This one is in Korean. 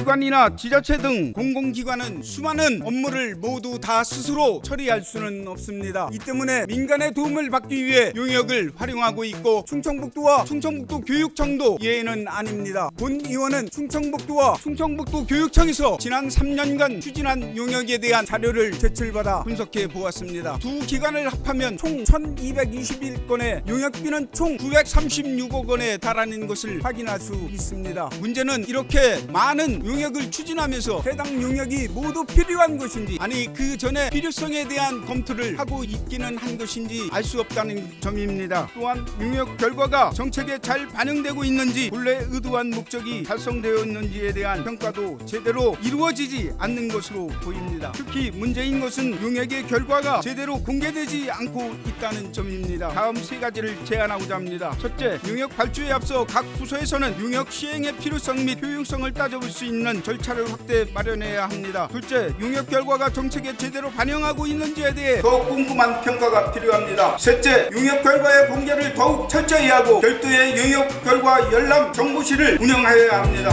국가기관이나 지자체 등 공공기관은 수많은 업무를 모두 다 스스로 처리할 수는 없습니다. 이 때문에 민간의 도움을 받기 위해 용역을 활용하고 있고 충청북도와 충청북도 교육청도 예외는 아닙니다. 본 의원은 충청북도와 충청북도 교육청에서 지난 3년간 추진한 용역에 대한 자료를 제출받아 분석해 보았습니다. 두 기관을 합하면 총 1221건의 용역비는 총 936억 원에 달하는 것을 확인할 수 있습니다. 문제는 이렇게 많은 용역을 추진하면서 해당 용역이 모두 필요한 것인지 아니 그 전에 필요성에 대한 검토를 하고 있기는 한 것인지 알 수 없다는 점입니다. 또한 용역 결과가 정책에 잘 반영되고 있는지 본래 의도한 목적이 달성되어 있는지에 대한 평가도 제대로 이루어지지 않는 것으로 보입니다. 특히 문제인 것은 용역의 결과가 제대로 공개되지 않고 있다는 점입니다. 다음 세 가지를 제안하고자 합니다. 첫째, 용역 발주에 앞서 각 부서에서는 용역 시행의 필요성 및 효용성을 따져볼 수 있는 절차를 확대 마련해야 합니다. 둘째, 용역 결과가 정책에 제대로 반영하고 있는지에 대해 더 꼼꼼한 평가가 필요합니다. 셋째, 용역 결과의 공개를 더욱 철저히 하고 별도의 용역 결과 열람 정보실을 운영하여야 합니다.